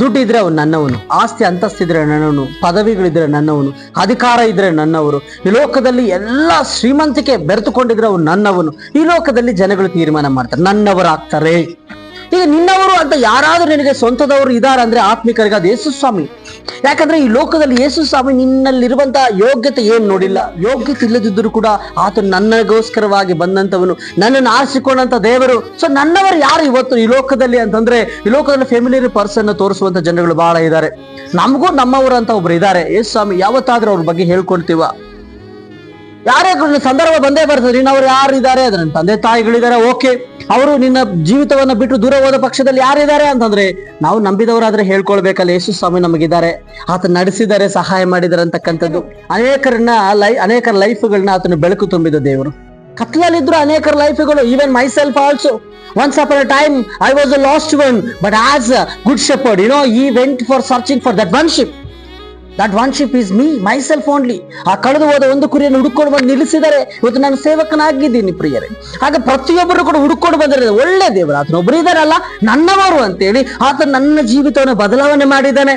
ದುಡ್ಡು ಇದ್ರೆ ಅವನು ನನ್ನವನು, ಆಸ್ತಿ ಅಂತಸ್ತಿದ್ರೆ ನನ್ನವನು, ಪದವಿಗಳಿದ್ರೆ ನನ್ನವನು, ಅಧಿಕಾರ ಇದ್ರೆ ನನ್ನವರು, ಈ ಲೋಕದಲ್ಲಿ ಎಲ್ಲ ಶ್ರೀಮಂತಿಕೆ ಬೆರೆತುಕೊಂಡಿದ್ರೆ ಅವನು ನನ್ನವನು, ಈ ಲೋಕದಲ್ಲಿ ಜನಗಳು ತೀರ್ಮಾನ ಮಾಡ್ತಾರೆ, ನನ್ನವರಾಗ್ತಾರೆ. ಈಗ ನಿನ್ನವರು ಅಂತ ಯಾರಾದ್ರೂ ನಿನಗೆ ಸ್ವಂತದವರು ಇದಾರೆ ಅಂದ್ರೆ ಆತ್ಮಿಕರಿಗೆ ಅದು ಯೇಸು ಸ್ವಾಮಿ. ಯಾಕಂದ್ರೆ ಈ ಲೋಕದಲ್ಲಿ ಯೇಸು ಸ್ವಾಮಿ ನಿನ್ನಲ್ಲಿರುವಂತಹ ಯೋಗ್ಯತೆ ಏನ್ ನೋಡಿಲ್ಲ? ಯೋಗ್ಯತೆ ಇಲ್ಲದಿದ್ದರೂ ಕೂಡ ಆತ ನನ್ನಗೋಸ್ಕರವಾಗಿ ಬಂದಂತವನು ನನ್ನನ್ನು ಆರಿಸಿಕೊಂಡಂತ ದೇವರು. ಸೊ ನನ್ನವರು ಯಾರು ಇವತ್ತು ಈ ಲೋಕದಲ್ಲಿ ಅಂತಂದ್ರೆ, ಈ ಲೋಕದಲ್ಲಿ ಫ್ಯಾಮಿಲಿ ಪರ್ಸನ್ ತೋರಿಸುವಂತ ಜನಗಳು ಬಹಳ ಇದ್ದಾರೆ. ನಮಗೂ ನಮ್ಮವರು ಅಂತ ಒಬ್ರು ಇದ್ದಾರೆ. ಯೇಸು ಸ್ವಾಮಿ, ಯಾವತ್ತಾದ್ರೂ ಅವ್ರ ಬಗ್ಗೆ ಹೇಳ್ಕೊಳ್ತೀವ ಯಾರೇ ಸಂದರ್ಭ ಬಂದೇ ಬರ್ತದೆ. ಅವ್ರು ಯಾರು ಇದ್ದಾರೆ ಅದ್ರ ತಂದೆ ತಾಯಿಗಳಿದ್ದಾರೆ ಓಕೆ ಅವರು ನಿನ್ನ ಜೀವಿತವನ್ನ ಬಿಟ್ಟು ದೂರ ಹೋದ ಪಕ್ಷದಲ್ಲಿ ಯಾರಿದ್ದಾರೆ ಅಂತಂದ್ರೆ ನಾವು ನಂಬಿದವರಾದ್ರೆ ಹೇಳ್ಕೊಳ್ಬೇಕಲ್ಲ, ಯೇಸು ಸ್ವಾಮಿ ನಮಗಿದ್ದಾರೆ. ಆತ ನಡೆಸಿದ್ದಾರೆ ಸಹಾಯ ಮಾಡಿದ್ದಾರೆ ಅಂತಕ್ಕಂಥದ್ದು. ಅನೇಕರನ್ನ ಲೈ, ಅನೇಕರ ಲೈಫ್ಗಳನ್ನ ಆತನ ಬೆಳಕು ತುಂಬಿದ ದೇವರು. ಕತ್ಲಲ್ಲಿದ್ರು ಅನೇಕರ ಲೈಫ್ಗಳು even myself also once upon time I was a lost one but as good shepherd you know he went for searching for that one sheep that one sheep is me myself only ಆ ಕಳೆದು ಹೋದ ಒಂದು ಕುರಿಯನ್ನು ಹುಡುಕೊಂಡು ಬಂದು ನಿಲ್ಲಿಸಿದರೆ ಇವತ್ತು ನಾನು ಸೇವಕನಾಗಿದ್ದೀನಿ ಪ್ರಿಯರೇ. ಹಾಗೆ ಪ್ರತಿಯೊಬ್ಬರು ಕೂಡ ಹುಡುಕೊಂಡು ಬಂದರೆ ಒಳ್ಳೆ ದೇವರು. ಆತನ ಒಬ್ಬರು ಇದಾರಲ್ಲ ನನ್ನವರು ಅಂತೇಳಿ ಆತ ನನ್ನ ಜೀವಿತವನ್ನು ಬದಲಾವಣೆ ಮಾಡಿದ್ದಾನೆ.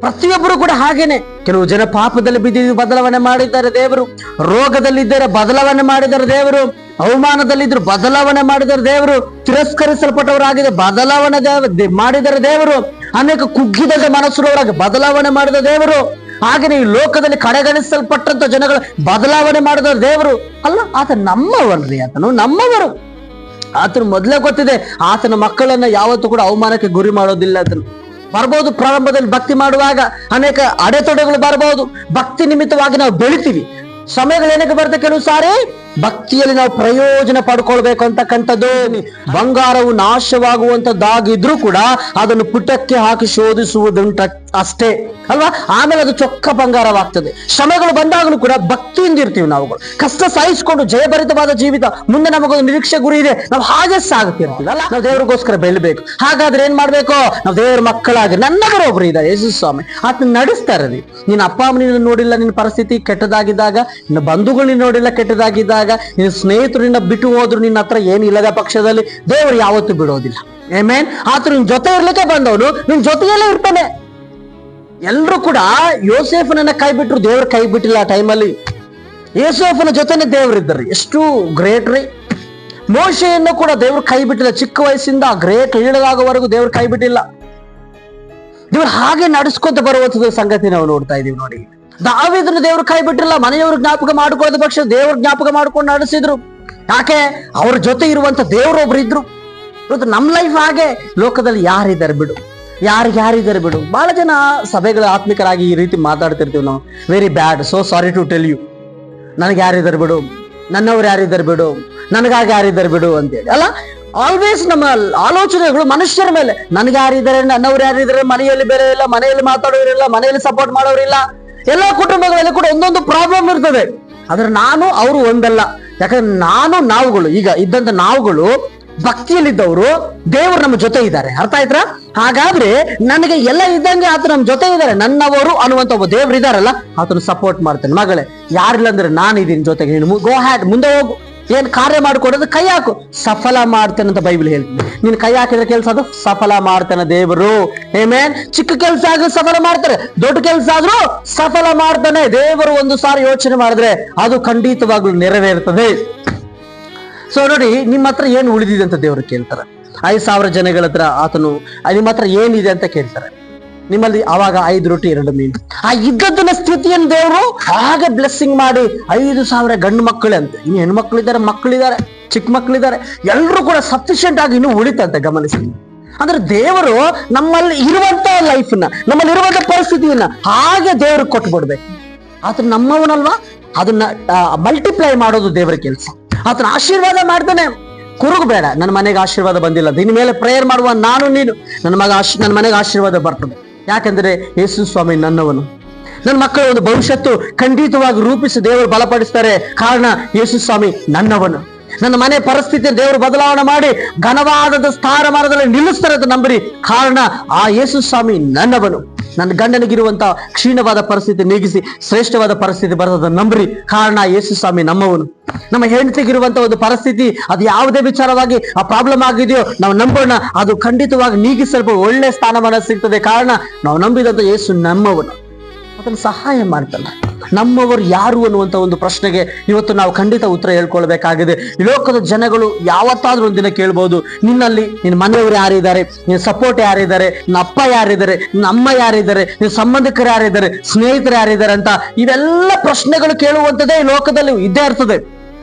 ಪ್ರತಿಯೊಬ್ಬರು ಕೂಡ ಹಾಗೇನೆ. ಕೆಲವು ಜನ ಪಾಪದಲ್ಲಿ ಬಿದ್ದಿದ್ದು ಬದಲಾವಣೆ ಮಾಡಿದ್ದಾರೆ ದೇವರು. ರೋಗದಲ್ಲಿದ್ದರೆ ಬದಲಾವಣೆ ಮಾಡಿದ್ದಾರೆ ದೇವರು. ಅವಮಾನದಲ್ಲಿದ್ರು ಬದಲಾವಣೆ ಮಾಡಿದರೆ ದೇವರು ತಿರಸ್ಕರಿಸಲ್ಪಟ್ಟವರಾಗಿದೆ ಬದಲಾವಣೆ ಮಾಡಿದರೆ ದೇವರು, ಅನೇಕ ಕುಗ್ಗಿದ ಮನಸ್ಸುರವರಾಗಿ ಬದಲಾವಣೆ ಮಾಡಿದ ದೇವರು, ಹಾಗೆ ಈ ಲೋಕದಲ್ಲಿ ಕಡೆಗಣಿಸಲ್ಪಟ್ಟಂತ ಜನಗಳು ಬದಲಾವಣೆ ಮಾಡಿದ ದೇವರು, ಅಲ್ಲ, ಆತ ನಮ್ಮವನ್ರಿ ಆತನು ನಮ್ಮವರು. ಆತನು ಮೊದಲೇ ಗೊತ್ತಿದೆ, ಆತನ ಮಕ್ಕಳನ್ನ ಯಾವತ್ತೂ ಕೂಡ ಅವಮಾನಕ್ಕೆ ಗುರಿ ಮಾಡೋದಿಲ್ಲ ಆತನು. ಬರ್ಬೋದು, ಪ್ರಾರಂಭದಲ್ಲಿ ಭಕ್ತಿ ಮಾಡುವಾಗ ಅನೇಕ ಅಡೆತಡೆಗಳು ಬರಬಹುದು ಭಕ್ತಿ ನಿಮಿತ್ತವಾಗಿ ನಾವು ಬೆಳಿತೀವಿ. ಸಮಯಗಳು ಏನಕ್ಕೆ ಬರುತ್ತೆ ಕೆಲವು ಸಾರಿ? ಭಕ್ತಿಯಲ್ಲಿ ನಾವು ಪ್ರಯೋಜನ ಪಡ್ಕೊಳ್ಬೇಕು ಅಂತಕ್ಕಂಥದ್ದು. ಬಂಗಾರವು ನಾಶವಾಗುವಂತದ್ದಾಗಿದ್ರೂ ಕೂಡ ಅದನ್ನು ಪುಟಕ್ಕೆ ಹಾಕಿ ಶೋಧಿಸುವುದುಂಟ ಅಷ್ಟೇ ಅಲ್ವಾ? ಆಮೇಲೆ ಅದು ಚೊಕ್ಕ ಬಂಗಾರವಾಗ್ತದೆ. ಶ್ರಮಗಳು ಬಂದಾಗಲೂ ಕೂಡ ಭಕ್ತಿಯಿಂದ ಇರ್ತೀವಿ ನಾವುಗಳು ಕಷ್ಟ ಸಹಿಸಿಕೊಂಡು ಜಯಭರಿತವಾದ ಜೀವಿತ ಮುಂದೆ ನಮಗೊಂದು ನಿರೀಕ್ಷೆ ಗುರಿ ಇದೆ. ನಾವು ಹಾಗೆ ಸಾಗುತ್ತಿರ್ತೀವಿ ಅಲ್ಲ. ನಾವು ದೇವರಿಗೋಸ್ಕರ ಬೆಳಬೇಕು. ಹಾಗಾದ್ರೆ ಏನ್ ಮಾಡ್ಬೇಕು? ನಾವು ದೇವರ ಮಕ್ಕಳಾಗಿ ನನ್ನವರು ಒಬ್ರು ಇದ್ದ ಯೇಸು ಸ್ವಾಮಿ ಆತನ ನಡೆಸ್ತಾರೆ ರೀ ನಿನ್ನ ಅಪ್ಪ ಅಮ್ಮನ ನೋಡಿಲ್ಲ ನಿನ್ನ ಪರಿಸ್ಥಿತಿ ಕೆಟ್ಟದಾಗಿದ್ದಾಗ ನಿನ್ನ ಬಂಧುಗಳು ನೋಡಿಲ್ಲ ಕೆಟ್ಟದಾಗಿದ್ದಾಗ. ನಿನ್ನ ಸ್ನೇಹಿತರು ನಿನ್ನ ಬಿಟ್ಟು ಹೋದ್ರು ನಿನ್ನ ಹತ್ರ ಏನಿಲ್ಲದ ಪಕ್ಷದಲ್ಲಿ ದೇವರು ಯಾವತ್ತೂ ಬಿಡೋದಿಲ್ಲ. ಏಮೇನ್ ಆತ ನಿನ್ ಜೊತೆ ಇರ್ಲಿಕ್ಕೆ ಬಂದವನು ನಿನ್ ಜೊತೆಯಲ್ಲೇ ಇರ್ತಾನೆ. ಎಲ್ರು ಕೂಡ ಯೋಸೇಫನನ್ನ ಕೈ ಬಿಟ್ರು ದೇವ್ರ ಕೈ ಬಿಟ್ಟಿಲ್ಲ ಆ ಟೈಮಲ್ಲಿ ಯೋಸೇಫನ ಜೊತೆನೆ ದೇವರಿದ್ದಾರೆ. ಎಷ್ಟು ಗ್ರೇಟ್ ರೀ. ಮೋಶೆಯನ್ನು ಕೂಡ ದೇವ್ರ ಕೈ ಬಿಟ್ಟಿಲ್ಲ. ಚಿಕ್ಕ ವಯಸ್ಸಿಂದ ಗ್ರೇಟ್ ಇಳಿದಾಗುವವರೆಗೂ ದೇವ್ರ ಕೈ ಬಿಟ್ಟಿಲ್ಲ. ದೇವ್ರು ಹಾಗೆ ನಡೆಸ್ಕೊಂತ ಬರುವಂತದ್ದು ಸಂಗತಿ ನಾವು ನೋಡ್ತಾ ಇದೀವಿ ನೋಡಿ. ದಾವಿದನ್ನ ದೇವ್ರ ಕೈ ಬಿಟ್ಟಿರಲ್ಲ ಮನೆಯವ್ರ ಜ್ಞಾಪಕ ಮಾಡ್ಕೊಳ್ಳೋದ ಪಕ್ಷ ದೇವ್ರ ಜ್ಞಾಪಕ ಮಾಡ್ಕೊಂಡು ನಡೆಸಿದ್ರು. ಯಾಕೆ? ಅವ್ರ ಜೊತೆ ಇರುವಂತ ದೇವ್ರು ಒಬ್ರು ಇದ್ರು. ಇವತ್ತು ನಮ್ ಲೈಫ್ ಹಾಗೆ, ಲೋಕದಲ್ಲಿ ಯಾರಿದ್ದಾರೆ ಬಿಡು. ಯಾರು ಯಾರಿದ್ದಾರೆ ಬಿಡು. ಬಹಳ ಜನ ಸಭೆಗಳ ಆತ್ಮಿಕರಾಗಿ ಈ ರೀತಿ ಮಾತಾಡ್ತಿರ್ತೀವಿ ನಾವು. Very bad so sorry to tell you ನನಗೆ ಯಾರಿದ್ದಾರೆ ಬಿಡು? ನನ್ನವ್ರು ಯಾರಿದ್ದಾರೆ ಬಿಡು? ನನಗಾಗಿ ಯಾರಿದ್ದಾರೆ ಬಿಡು ಅಂತೇಳಿ. ಅಲ್ಲ ಆಲ್ವೇಸ್ ನಮ್ಮ ಆಲೋಚನೆಗಳು ಮನುಷ್ಯರ ಮೇಲೆ. ನನಗೆ ಯಾರಿದ್ದಾರೆ, ನನ್ನವ್ರು ಯಾರಿದ್ದಾರೆ, ಮನೆಯಲ್ಲಿ ಬೇರೆ ಇಲ್ಲ, ಮನೆಯಲ್ಲಿ ಮಾತಾಡೋರಿಲ್ಲ ಮನೆಯಲ್ಲಿ ಸಪೋರ್ಟ್ ಮಾಡೋರಿಲ್ಲ ಎಲ್ಲ ಕುಟುಂಬಗಳಲ್ಲಿ ಕೂಡ ಒಂದೊಂದು ಪ್ರಾಬ್ಲಮ್ ಇರ್ತದೆ. ಆದ್ರೆ ನಾನು, ಅವರು ಒಂದಲ್ಲ. ಯಾಕಂದ್ರೆ ನಾನು ನಾವುಗಳು, ಈಗ ಇದ್ದಂತ ನಾವುಗಳು, ಭಕ್ತಿಯಲ್ಲಿದ್ದವರು, ದೇವರು ನಮ್ಮ ಜೊತೆ ಇದ್ದಾರೆ. ಅರ್ಥ ಆಯ್ತಾ? ಹಾಗಾದ್ರೆ ನನಗೆ ಎಲ್ಲ ಇದ್ದಂಗೆ ಆತ ನಮ್ಮ ಜೊತೆ ಇದ್ದಾರೆ. ನನ್ನವರು ಅನ್ನುವಂತ ಒಬ್ಬ ದೇವ್ರು ಇದಾರಲ್ಲ ಆತನು ಸಪೋರ್ಟ್ ಮಾಡ್ತಾನೆ. ಮಗಳೇ, ಯಾರಿಲ್ಲ ಅಂದ್ರೆ ನಾನು ಇದೀನಿ ಜೊತೆಗೆ. ನೀನು ಗೋ ಹ್ಯಾಡ್ ಮುಂದೆ ಹೋಗು. ಏನ್ ಕಾರ್ಯ ಮಾಡಿಕೊಡೋದು ಕೈ ಹಾಕು. ಸಫಲ ಮಾಡ್ತೇನೆ ಅಂತ ಬೈಬಲ್ ಹೇಳ್ತೀನಿ ನೀನ್ ಕೈ ಹಾಕಿದ್ರೆ ಕೆಲಸ ಅದು? ಸಫಲ ಮಾಡ್ತಾನೆ ದೇವರು. ಏಮೇನ್ ಚಿಕ್ಕ ಕೆಲಸ ಆದ್ರೂ ಸಫಲ ಮಾಡ್ತಾರೆ. ದೊಡ್ಡ ಕೆಲಸ ಆದ್ರೂ ಸಫಲ ಮಾಡ್ತಾನೆ. ದೇವರು ಒಂದು ಸಾರಿ ಯೋಚನೆ ಮಾಡಿದ್ರೆ ಅದು ಖಂಡಿತವಾಗ್ಲೂ ನೆರವೇರ್ತದೆ. ಸೊ ನೋಡಿ, ನಿಮ್ಮ ಹತ್ರ ಏನು ಉಳಿದಿದೆ ಅಂತ ದೇವರು ಕೇಳ್ತಾರೆ. ಐದು ಸಾವಿರ ಜನಗಳ ಹತ್ರ ಆತನು ನಿಮ್ಮ ಹತ್ರ ಏನಿದೆ? ಅಂತ ಕೇಳ್ತಾರೆ. ನಿಮ್ಮಲ್ಲಿ ಅವಾಗ ಐದು ರೊಟ್ಟಿ, ಎರಡು ಮೀನು. ಆ ಇದ್ದದ್ದನ್ನ ಸ್ಥಿತಿಯನ್ನು ದೇವರು ಹಾಗೆ ಬ್ಲೆಸ್ಸಿಂಗ್ ಮಾಡಿ ಐದು ಸಾವಿರ ಗಂಡು ಮಕ್ಕಳೇ ಅಂತ. ಇನ್ನು ಹೆಣ್ಮಕ್ಳಿದ್ದಾರೆ, ಮಕ್ಕಳಿದ್ದಾರೆ, ಚಿಕ್ಕ ಮಕ್ಕಳಿದ್ದಾರೆ. ಎಲ್ಲರೂ ಕೂಡ ಸಫಿಶಿಯಂಟ್ ಆಗಿ ಇನ್ನೂ ಉಳಿತಂತೆ, ಗಮನಿಸಿ. ಅಂದ್ರೆ ದೇವರು ನಮ್ಮಲ್ಲಿ ಇರುವಂತ ಲೈಫ್ನ ನಮ್ಮಲ್ಲಿ ಇರುವಂತ ಪರಿಸ್ಥಿತಿಯನ್ನ ಹಾಗೆ ದೇವ್ರಿಗೆ ಕೊಟ್ಬಿಡ್ಬೇಕು. ಆತ ನಮ್ಮವನಲ್ವಾ? ಅದನ್ನ ಮಲ್ಟಿಪ್ಲೈ ಮಾಡೋದು ದೇವರ ಕೆಲಸ. ಆತನ ಆಶೀರ್ವಾದ ಮಾಡ್ತಾನೆ. ಕುರುಗು ಬೇಡ ನನ್ನ ಮನೆಗೆ ಆಶೀರ್ವಾದ ಬಂದಿಲ್ಲ. ದಿನ ಮೇಲೆ ಪ್ರೇಯರ್ ಮಾಡುವ ನಾನು, ನೀನು. ನನ್ನ ಮಗ ಆಶ್, ನನ್ನ ಮನೆಗೆ ಆಶೀರ್ವಾದ ಬರ್ತದೆ. ಯಾಕಂದ್ರೆ ಯೇಸು ಸ್ವಾಮಿ ನನ್ನವನು. ನನ್ನ ಮಕ್ಕಳ ಒಂದು ಭವಿಷ್ಯತ್ತು ಖಂಡಿತವಾಗಿ ರೂಪಿಸಿ ದೇವರು ಬಲಪಡಿಸ್ತಾರೆ. ಕಾರಣ ಯೇಸು ಸ್ವಾಮಿ ನನ್ನವನು. ನನ್ನ ಮನೆ ಪರಿಸ್ಥಿತಿ ದೇವರು ಬದಲಾವಣೆ ಮಾಡಿ ಘನವಾದ ಸ್ಥಾನಮಾನದಲ್ಲಿ ನಿಲ್ಲಿಸ್ತಾರೆ ಅಂತ ನಂಬರಿ. ಕಾರಣ ಆ ಯೇಸು ಸ್ವಾಮಿ ನನ್ನವನು. ನನ್ನ ಗಂಡನಿಗಿರುವಂತಹ ಕ್ಷೀಣವಾದ ಪರಿಸ್ಥಿತಿ ನೀಗಿಸಿ ಶ್ರೇಷ್ಠವಾದ ಪರಿಸ್ಥಿತಿ ಬರ್ತದ ನಂಬ್ರಿ. ಕಾರಣ ಯೇಸು ಸ್ವಾಮಿ ನಮ್ಮವನು. ನಮ್ಮ ಹೆಂಡತಿಗಿರುವಂತ ಒಂದು ಪರಿಸ್ಥಿತಿ, ಅದು ಯಾವುದೇ ವಿಚಾರವಾಗಿ ಆ ಪ್ರಾಬ್ಲಮ್ ಆಗಿದೆಯೋ ನಾವು ನಂಬೋಣ. ಅದು ಖಂಡಿತವಾಗಿ ನೀಗಿಸಲ್ಪ ಒಳ್ಳೆ ಸ್ಥಾನಮಾನ ಸಿಗ್ತದೆ. ಕಾರಣ ನಾವು ನಂಬಿದಂತ ಯೇಸು ನಮ್ಮವನು. ಅದನ್ನು ಸಹಾಯ ಮಾಡ್ತಾನೆ. ನಮ್ಮವರು ಯಾರು ಅನ್ನುವಂಥ ಒಂದು ಪ್ರಶ್ನೆಗೆ ಇವತ್ತು ನಾವು ಖಂಡಿತ ಉತ್ತರ ಹೇಳ್ಕೊಳ್ಬೇಕಾಗಿದೆ. ಲೋಕದ ಜನಗಳು ಯಾವತ್ತಾದ್ರೂ ಒಂದಿನ ಕೇಳ್ಬೋದು, ನಿನ್ನಲ್ಲಿ ನಿನ್ನ ಮನೆಯವರು ಯಾರಿದ್ದಾರೆ ನಿನ್ನ ಸಪೋರ್ಟ್ ಯಾರಿದ್ದಾರೆ ನಿನ್ನ ಅಪ್ಪ ಯಾರಿದ್ದಾರೆ ನಿನ್ನ ಅಮ್ಮ ಯಾರಿದ್ದಾರೆ ನಿನ್ನ ಸಂಬಂಧಿಕರು ಯಾರಿದ್ದಾರೆ, ಸ್ನೇಹಿತರು ಯಾರಿದ್ದಾರೆ ಅಂತ ಇವೆಲ್ಲ ಪ್ರಶ್ನೆಗಳು ಕೇಳುವಂಥದ್ದೇ ಈ ಲೋಕದಲ್ಲಿ ಇದ್ದೇ ಇರ್ತದೆ.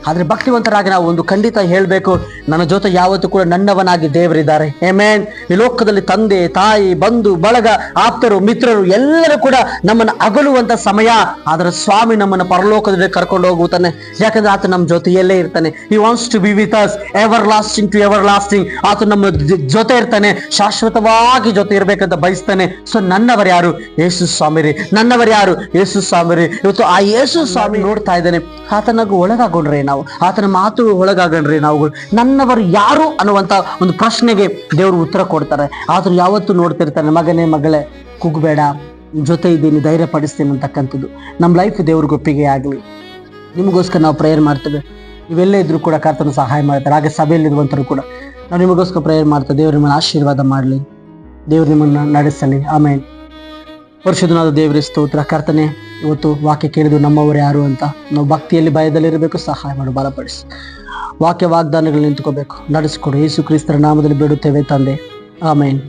ಆದ್ರೆ ಭಕ್ತಿವಂತರಾಗಿ ನಾವು ಒಂದು ಖಂಡಿತ ಹೇಳಬೇಕು, ನನ್ನ ಜೊತೆ ಯಾವತ್ತೂ ಕೂಡ ನನ್ನವನಾಗಿ ದೇವರಿದ್ದಾರೆ. ಏಮೇನ್ ಈ ಲೋಕದಲ್ಲಿ ತಂದೆ, ತಾಯಿ, ಬಂಧು, ಬಳಗ, ಆಪ್ತರು, ಮಿತ್ರರು ಎಲ್ಲರೂ ಕೂಡ ನಮ್ಮನ್ನು ಅಗಲುವಂತ ಸಮಯ, ಆದ್ರೆ ಸ್ವಾಮಿ ನಮ್ಮನ್ನು ಪರಲೋಕದಲ್ಲಿ ಕರ್ಕೊಂಡು ಹೋಗುತ್ತಾನೆ. ಯಾಕಂದ್ರೆ ಆತ ನಮ್ಮ ಜೊತೆಯಲ್ಲೇ ಇರ್ತಾನೆ. He wants to be with us everlasting to everlasting ಆತ ನಮ್ಮ ಜೊತೆ ಇರ್ತಾನೆ, ಶಾಶ್ವತವಾಗಿ ಜೊತೆ ಇರಬೇಕಂತ ಬಯಸ್ತಾನೆ. ಸೊ ನನ್ನವರು ಯಾರು? ಯೇಸು ಸ್ವಾಮಿ ರೀ. ನನ್ನವರು ಯಾರು? ಯೇಸು ಸ್ವಾಮಿ ರೀ. ಇವತ್ತು ಆ ಯೇಸು ಸ್ವಾಮಿ ನೋಡ್ತಾ ಇದ್ದಾನೆ. ಆತನಾಗ ಒಳಗಾಗೋಣ್ರಿ ನಾವು ಆತನ ಮಾತು ಒಳಗಾಗಣ್ರಿ ನಾವು. ನನ್ನವರು ಯಾರು ಅನ್ನುವಂಥ ಒಂದು ಪ್ರಶ್ನೆಗೆ ದೇವರು ಉತ್ತರ ಕೊಡ್ತಾರೆ. ಆದರೂ ಯಾವತ್ತೂ ನೋಡ್ತಿರ್ತಾರೆ, ಮಗನೇ ಮಗಳೇ, ಕುಗ್ಬೇಡ ಜೊತೆ ಇದ್ದೀನಿ ಧೈರ್ಯ ಪಡಿಸ್ತೀನಿ ಅಂತಕ್ಕಂಥದ್ದು. ನಮ್ಮ ಲೈಫ್ ದೇವ್ರಿಗೆ ಒಪ್ಪಿಗೆ ಆಗಲಿ. ನಿಮಗೋಸ್ಕರ ನಾವು ಪ್ರೇಯರ್ ಮಾಡ್ತೇವೆ. ಇವೆಲ್ಲ ಇದ್ರು ಕೂಡ ಕರ್ತನ ಸಹಾಯ ಮಾಡ್ತಾರೆ. ಹಾಗೆ ಸಭೆಯಲ್ಲಿ ಇರುವಂತರು ಕೂಡ. ನಾವು ನಿಮಗೋಸ್ಕರ ಪ್ರೇಯರ್ ಮಾಡ್ತೇವೆ. ದೇವರು ನಿಮ್ಮನ್ನು ಆಶೀರ್ವಾದ ಮಾಡಲಿ. ದೇವರು ನಿಮ್ಮನ್ನು ನಡೆಸಲಿ. ಆಮೇಲೆ ಪರಿಶುದ್ಧನಾದ ದೇವರ, ಸ್ತೋತ್ರ. ಕರ್ತನೆ ಇವತ್ತು ವಾಕ್ಯ ಕೇಳಿದ್ರು ನಮ್ಮವರು ಯಾರು ಅಂತ ನಾವು ಭಕ್ತಿಯಲ್ಲಿ ಭಯದಲ್ಲಿರಬೇಕು ಸಹಾಯ ಮಾಡು ಬಲಪಡಿಸಿ. ವಾಕ್ಯ ವಾಗ್ದಾನಗಳು ನಿಂತ್ಕೋಬೇಕು. ನಡೆಸಿಕೊಡು. ಯೇಸು ಕ್ರಿಸ್ತರ ನಾಮದಲ್ಲಿ ಬಿಡುತ್ತೇವೆ ತಂದೆ. ಆಮೇನ್.